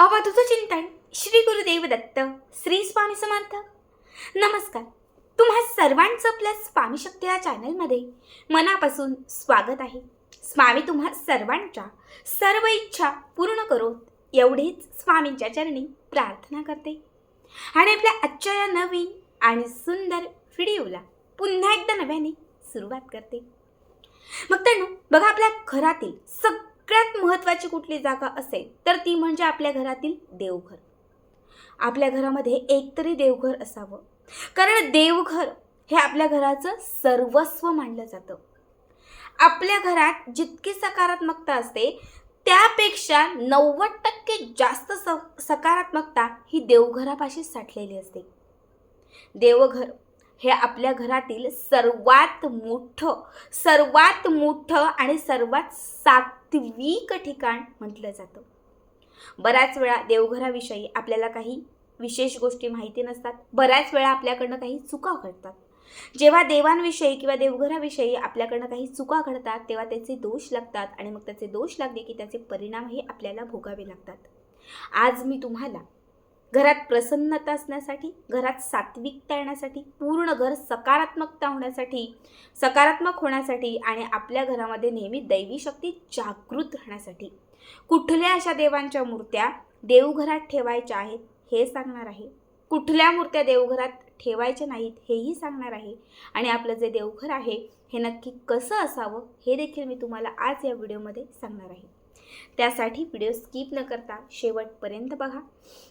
अवधूत चिंतन श्री गुरुदेव दत्त श्री स्वामी समर्थ. नमस्कार. तुम्हा सर्वांचं आपल्या स्वामी शक्ती या चॅनलमध्ये मनापासून स्वागत आहे. स्वामी तुम्हा सर्वांच्या सर्व इच्छा पूर्ण करोत एवढीच स्वामींच्या चरणी प्रार्थना करते. आणि आपल्या आजच्या या नवीन आणि सुंदर व्हिडिओला पुन्हा एकदा नव्याने सुरुवात करते. मग तर बघा आपल्या घरातील सगळ्यात महत्त्वाची कुठली जागा असेल तर ती म्हणजे आपल्या घरातील देवघर. आपल्या घरामध्ये एकतरी देवघर असावं. कारण देवघर हे आपल्या घराचं सर्वस्व मानलं जातं. आपल्या घरात जितकी सकारात्मकता असते त्यापेक्षा नव्वद टक्के जास्त स सकारात्मकता ही देवघरापाशी साठलेली असते. देवघर हे आपल्या घरातील सर्वात मोठं सर्वात मोठं आणि सर्वात सात्विक ठिकाण म्हटलं जातं. बऱ्याच वेळा देवघराविषयी आपल्याला काही विशेष गोष्टी माहिती नसतात. बऱ्याच वेळा आपल्याकडनं काही चुका घडतात. जेव्हा देवांविषयी किंवा देवघराविषयी आपल्याकडनं काही चुका घडतात तेव्हा त्याचे दोष लागतात आणि मग त्याचे दोष लागले की त्याचे परिणामही आपल्याला भोगावे लागतात. आज मी तुम्हाला घरात प्रसन्नता असण्यासाठी घरात सात्विकता येण्यासाठी पूर्ण घर सकारात्मकता होण्यासाठी सकारात्मक होण्यासाठी आणि आपल्या घरामध्ये नेहमी दैवी शक्ती जागृत राहण्यासाठी. कुठल्या अशा देवांच्या मूर्त्या देवघरात ठेवायच्या आहेत हे सांगणार आहे. कुठल्या मूर्त्या देवघरात ठेवायच्या नाहीत हेही सांगणार आहे. आणि आपलं जे देवघर आहे हे नक्की कसं असावं हे देखील मी तुम्हाला आज या व्हिडिओमध्ये सांगणार आहे. त्यासाठी व्हिडिओ स्किप न करता शेवटपर्यंत बघा.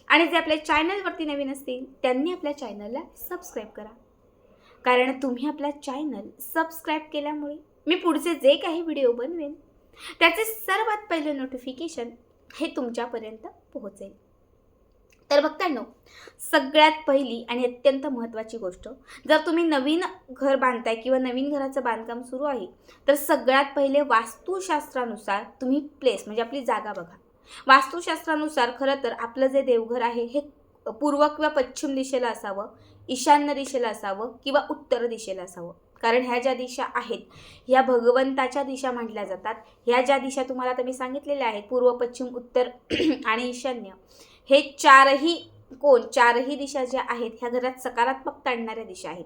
आणि जे आपल्या चॅनलवरती नवीन असतील त्यांनी आपल्या चॅनलला सबस्क्राईब करा. कारण तुम्ही आपला चॅनल सबस्क्राईब केल्यामुळे मी पुढचे जे काही व्हिडिओ बनवेन त्याचे सर्वात पहिले नोटिफिकेशन हे तुमच्यापर्यंत पोहोचेल. तर भक्तांनो सगळ्यात पहिली आणि अत्यंत महत्त्वाची गोष्ट जर तुम्ही नवीन घर बांधताय किंवा नवीन घराचं बांधकाम सुरू आहे तर सगळ्यात पहिले वास्तुशास्त्रानुसार तुम्ही प्लेस म्हणजे आपली जागा बघा. वास्तुशास्त्रानुसार खरं तर आपलं जे देवघर आहे हे पूर्व किंवा पश्चिम दिशेला असावं ईशान्य दिशेला असावं किंवा उत्तर दिशेला असावं. कारण ह्या ज्या दिशा आहेत ह्या भगवंताच्या दिशा म्हटल्या जातात. ह्या ज्या दिशा तुम्हाला आता मी सांगितलेल्या आहेत पूर्व पश्चिम उत्तर आणि ईशान्य. हे चारही कोण चारही दिशा ज्या आहेत ह्या घरात सकारात्मक ताणणाऱ्या दिशा आहेत.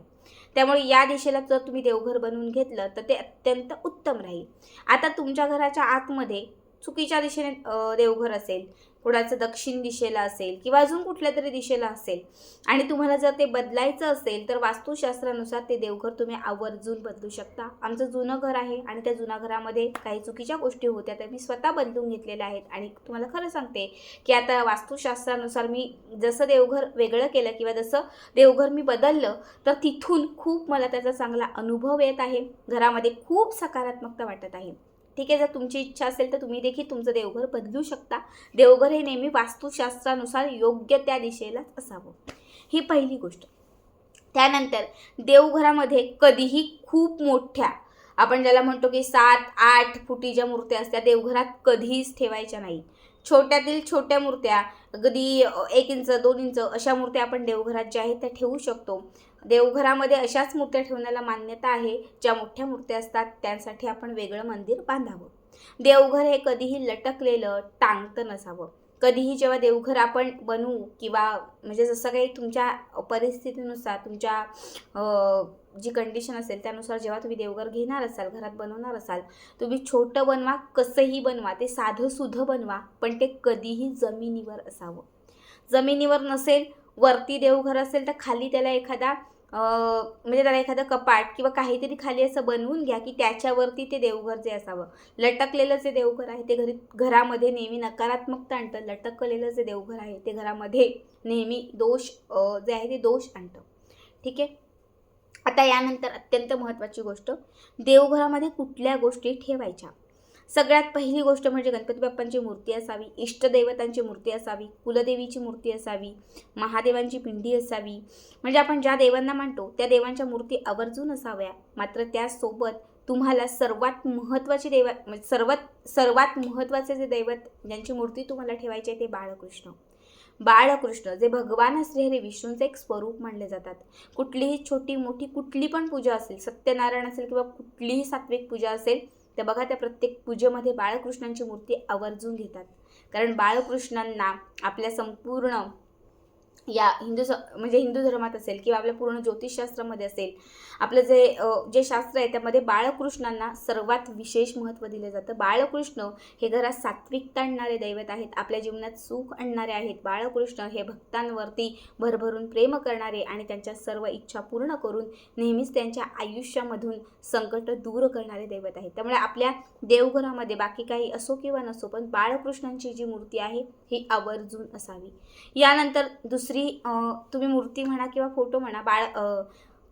त्यामुळे या दिशेला जर तुम्ही देवघर बनवून घेतलं तर ते अत्यंत उत्तम राहील. आता तुमच्या घराच्या आतमध्ये चुकीच्या दिशेने देवघर असेल कुणाचं दक्षिण दिशेला असेल किंवा अजून कुठल्या तरी दिशेला असेल आणि तुम्हाला जर ते बदलायचं असेल तर वास्तुशास्त्रानुसार ते देवघर तुम्ही आवर्जून बदलू शकता. आमचं जुनं घर आहे आणि त्या जुन्या घरामध्ये काही चुकीच्या गोष्टी होत्या त्या मी स्वतः बदलून घेतलेल्या आहेत. आणि तुम्हाला खरं सांगते की आता वास्तुशास्त्रानुसार मी जसं देवघर वेगळं केलं किंवा जसं देवघर मी बदललं तर तिथून खूप मला त्याचा चांगला अनुभव येत आहे. घरामध्ये खूप सकारात्मकता वाटत आहे. ठीक आहे जर तुमची इच्छा असेल तर तुम्ही देखील तुमचं देवघर बदलू शकता. देवघर हे नेहमी वास्तुशास्त्रानुसार योग्य त्या दिशेलाच असावं. ही पहिली गोष्ट. त्यानंतर देवघरामध्ये कधीही खूप मोठ्या आपण ज्याला म्हणतो की सात आठ फुटी ज्या मूर्त्या असत्या देवघरात कधीच ठेवायच्या नाही. छोट्यातील छोट्या मूर्त्या अगदी एक इंच दोन इंच अशा मूर्त्या आपण देवघरात ज्या आहेत त्या ठेवू शकतो. देवघरामध्ये अशाच मूर्त्या ठेवण्याला मान्यता आहे. ज्या मोठ्या मूर्त्या असतात त्यांसाठी आपण वेगळं मंदिर बांधावं. देवघर हे कधीही लटकलेलं टांगतं नसावं. कधीही जेव्हा देवघर आपण बनवू किंवा म्हणजे जसं काही तुमच्या परिस्थितीनुसार तुमच्या जी कंडिशन असेल त्यानुसार जेव्हा तुम्ही देवघर घेणार असाल घरात बनवणार असाल तुम्ही छोटं बनवा कसंही बनवा ते साधं बनवा पण ते कधीही जमिनीवर असावं. जमिनीवर नसेल वरती देवघर असेल तर खाली त्याला एखादा म्हणजे त्याला एखादं कपाट किंवा काहीतरी खाली असं बनवून घ्या की त्याच्यावरती ते देवघर जे असावं. लटकलेलं जे देवघर आहे ते घरी घरामध्ये नेहमी नकारात्मकता आणतं. लटकलेलं जे देवघर आहे ते घरामध्ये नेहमी दोष जे आहे ते दोष आणतं. ठीक आहे? आता यानंतर अत्यंत महत्त्वाची गोष्ट. देवघरामध्ये कुठल्या गोष्टी ठेवायच्या? सगळ्यात पहिली गोष्ट म्हणजे गणपती बाप्पांची मूर्ती असावी इष्टदैवतांची मूर्ती असावी कुलदेवीची मूर्ती असावी महादेवांची पिंडी असावी. म्हणजे आपण ज्या देवांना मानतो त्या देवांच्या मूर्ती आवर्जून असाव्या. मात्र त्यासोबत तुम्हाला सर्वात महत्त्वाची देवा म्हणजे सर्वात सर्वात महत्त्वाचे जे दैवत ज्यांची मूर्ती तुम्हाला ठेवायची आहे ते बाळकृष्ण. बाळकृष्ण जे भगवान श्रीहरी विष्णूंचे एक स्वरूप मानले जातात. कुठलीही छोटी मोठी कुठली पण पूजा असेल सत्यनारायण असेल किंवा कुठलीही सात्विक पूजा असेल तर बघा त्या प्रत्येक पूजेमध्ये बाळकृष्णांची मूर्ती आवर्जून घेतात. कारण बाळकृष्णांना आपल्या संपूर्ण या हिंदू स म्हणजे हिंदू धर्मात असेल किंवा आपल्या पूर्ण ज्योतिषशास्त्रामध्ये असेल आपलं जे जे शास्त्र आहे त्यामध्ये बाळकृष्णांना सर्वात विशेष महत्त्व दिलं जातं. बाळकृष्ण हे घरात सात्विकता आणणारे दैवत आहेत आपल्या जीवनात सुख आणणारे आहेत. बाळकृष्ण हे भक्तांवरती भरभरून प्रेम करणारे आणि त्यांच्या सर्व इच्छा पूर्ण करून नेहमीच त्यांच्या आयुष्यामधून संकट दूर करणारे दैवत आहेत. त्यामुळे आपल्या देवघरामध्ये बाकी काही असो किंवा नसो पण बाळकृष्णांची जी मूर्ती आहे ही आवर्जून असावी. यानंतर दुसरी दुसरी तुम्ही मूर्ती म्हणा किंवा फोटो म्हणा बाळ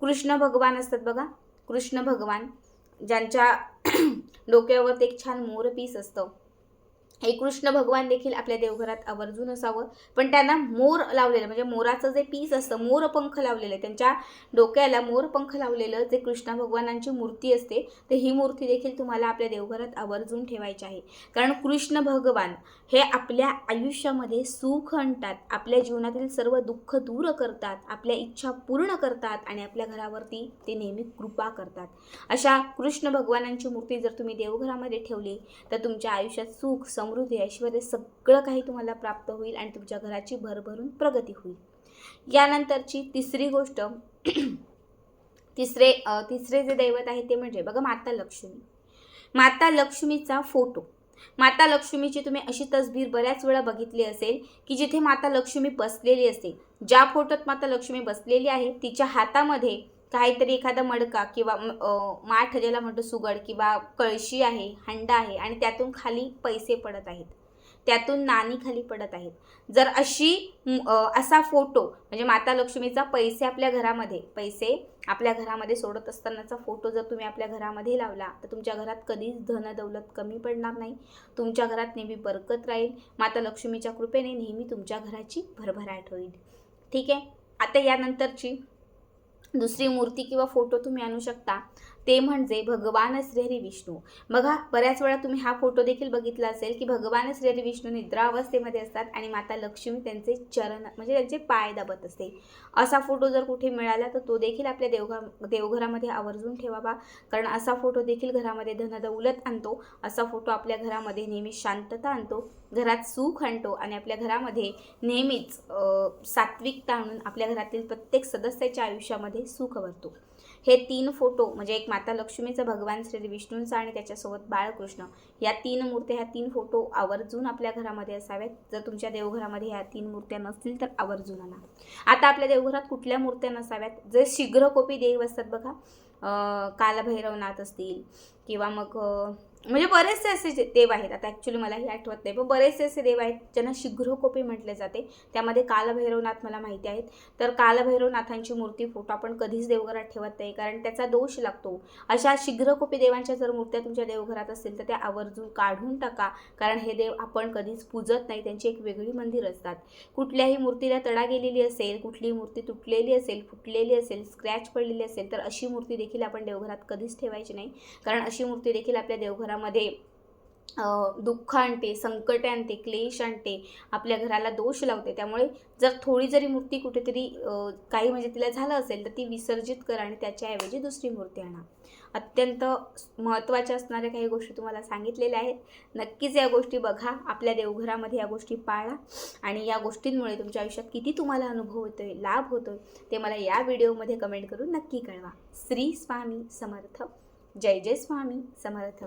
कृष्ण भगवान असतात बघा. कृष्ण भगवान ज्यांच्या डोक्यावर एक छान मोरपीस असतं. हे कृष्ण भगवान देखील आपल्या देवघरात आवर्जून असावं. पण त्यांना मोर लावलेलं म्हणजे मोराचं जे पीस असतं मोरपंख लावलेलं त्यांच्या डोक्याला मोरपंख लावलेलं जे कृष्ण भगवानांची मूर्ती असते तर ही मूर्ती देखील तुम्हाला आपल्या देवघरात आवर्जून ठेवायची आहे. कारण कृष्ण भगवान हे आपल्या आयुष्यामध्ये सुख आणतात आपल्या जीवनातील सर्व दुःख दूर करतात आपल्या इच्छा पूर्ण करतात आणि आपल्या घरावरती ते नेहमी कृपा करतात. अशा कृष्ण भगवानांची मूर्ती जर तुम्ही देवघरामध्ये ठेवली तर तुमच्या आयुष्यात सुख समृद्धी ऐश्वर सगळं काही तुम्हाला प्राप्त होईल आणि तुमच्या घराची भरभरून प्रगती होईल. यानंतरची तिसरी गोष्ट तिसरे तिसरे जे दैवत आहे ते म्हणजे बघा माता लक्ष्मी. माता लक्ष्मीचा फोटो. माता लक्ष्मीची तुम्ही अशी तसबीर बऱ्याच वेळा बघितली असेल की जिथे माता लक्ष्मी बसलेली असते. ज्या फोटोत माता लक्ष्मी बसलेली आहे तिच्या हातामध्ये काहीतरी एखादा मडका किंवा माठ ज्याला म्हणतो सुगड किंवा कळशी आहे हंडा आहे आणि त्यातून खाली पैसे पडत आहेत. त्यातून नाणी खाली पडत आहेत. जर अशी असा फोटो म्हणजे माता लक्ष्मीचा पैसे आपल्या घरामध्ये पैसे आपल्या घरामध्ये सोडत असतानाचा फोटो जर तुम्ही आपल्या घरामध्ये लावला तर तुमच्या घरात कधीच धन दौलत कमी पडणार नाही. तुमच्या घरात नेहमी बरकत राहील. माता लक्ष्मीच्या कृपेने नेहमी तुमच्या घराची भरभराट होईल. ठीक आहे? आता यानंतरची दुसरी मूर्ती किंवा फोटो तुम्ही आणू शकता. ते म्हणजे भगवान श्रीहरी विष्णू. बघा बऱ्याच वेळा तुम्ही हा फोटो देखील बघितला असेल की भगवान श्रीहरी विष्णू निद्रा अवस्थेमध्ये असतात आणि माता लक्ष्मी त्यांचे चरण म्हणजे त्यांचे पाय दाबत असते. असा फोटो जर कुठे मिळाला तर तो देखील आपल्या देवघर देवघरामध्ये आवर्जून ठेवावा. कारण असा फोटो देखील घरामध्ये धनदौलत आणतो. असा फोटो आपल्या घरामध्ये नेहमी शांतता आणतो. घरात सुख आणतो आणि आपल्या घरामध्ये नेहमीच सात्विकता आणून आपल्या घरातील प्रत्येक सदस्याच्या आयुष्यामध्ये सुख भरतो. हे तीन फोटो म्हणजे एक माता लक्ष्मीचं भगवान श्री विष्णूंचा आणि त्याच्यासोबत बाळकृष्ण या तीन मूर्त्या ह्या तीन फोटो आवर्जून आपल्या घरामध्ये असाव्यात जर तुमच्या देवघरामध्ये ह्या तीन मूर्त्या नसतील तर आवर्जून आणा. आता आपल्या देवघरात कुठल्या मूर्त्या नसाव्यात? जे शीघ्रकोपी देव असतात बघा कालभैरवनाथ असतील किंवा मग म्हणजे बरेचसे असे जे देव आहेत आता ॲक्च्युली मला हे आठवत नाही पण बरेचसे असे देव आहेत ज्यांना शीघ्रकोपी म्हटले जाते. त्यामध्ये कालभैरवनाथ मला माहिती आहेत. तर कालभैरवनाथांची मूर्ती फोटो आपण कधीच देवघरात ठेवत नाही कारण त्याचा दोष लागतो. अशा शीघ्रकोपी देवांच्या जर मूर्त्या तुमच्या देवघरात असतील तर त्या आवर्जून काढून टाका कारण हे देव आपण कधीच पूजत नाही त्यांची एक वेगळी मंदिर असतात. कुठल्याही मूर्तीला तडा गेलेली असेल कुठलीही मूर्ती तुटलेली असेल फुटलेली असेल स्क्रॅच पडलेली असेल तर अशी मूर्ती देखील आपण देवघरात कधीच ठेवायची नाही. कारण अशी मूर्ती देखील आपल्या देवघरात घरामध्ये दुःख आणते संकट आणते क्लेश आणते आपल्या घराला दोष लावते. त्यामुळे जर थोडी जरी मूर्ती कुठेतरी काही म्हणजे तिला झालं असेल तर ती विसर्जित करा आणि त्याच्याऐवजी दुसरी मूर्ती आणा. अत्यंत महत्त्वाच्या असणाऱ्या काही गोष्टी तुम्हाला सांगितलेल्या आहेत. नक्कीच या गोष्टी बघा. आपल्या देवघरामध्ये या गोष्टी पाळा आणि या गोष्टींमुळे तुमच्या आयुष्यात किती तुम्हाला अनुभव होतोय लाभ होतोय ते मला या व्हिडिओमध्ये कमेंट करून नक्की कळवा. श्री स्वामी समर्थ. जय जय स्वामी समर्थ.